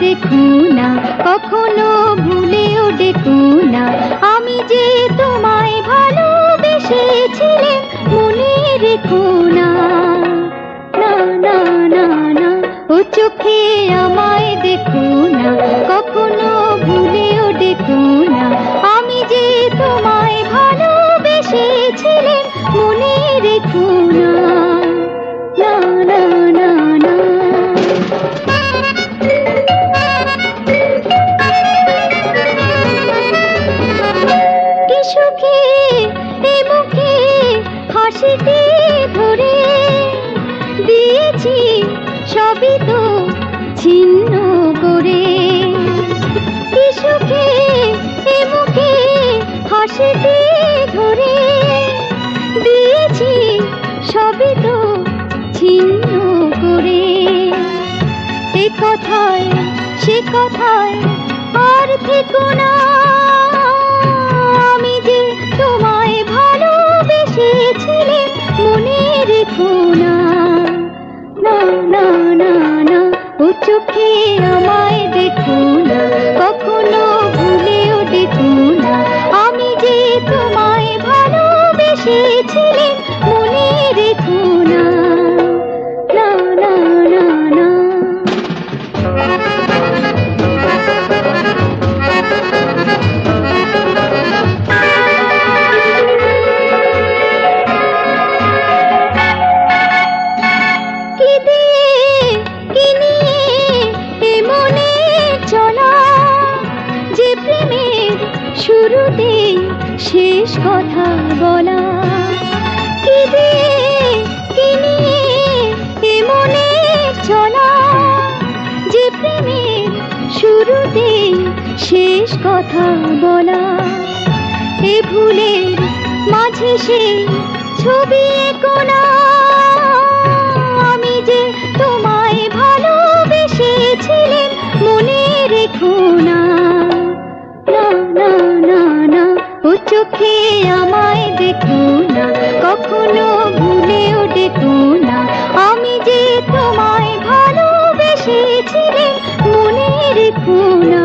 দেখো কখনো ভুলেও ডেকো আমি যে তোমায় ভালোবেসেছিলাম, মনে রেখো না। না না না না, ও চোখে আমায় দেখো কখনো দিয়েছি, সবই তো করে। কথায়, সে কথায় আর না। আমি মনে না। না না না চোখে আমায় দেখো না। চলা, যে প্রেমের শুরুতে শেষ কথা বলা। কি দিয়ে চলা, যে প্রেমের শুরুতে শেষ কথা বলা। এ ভুলের মাঝে সে ছবি কোনা না না না, ও চোখে আমায় দেখো না, কখনো ভুলেও ডেকো না। আমি যে তোমায় ভালোবেসেছিলাম মনে রেখো না।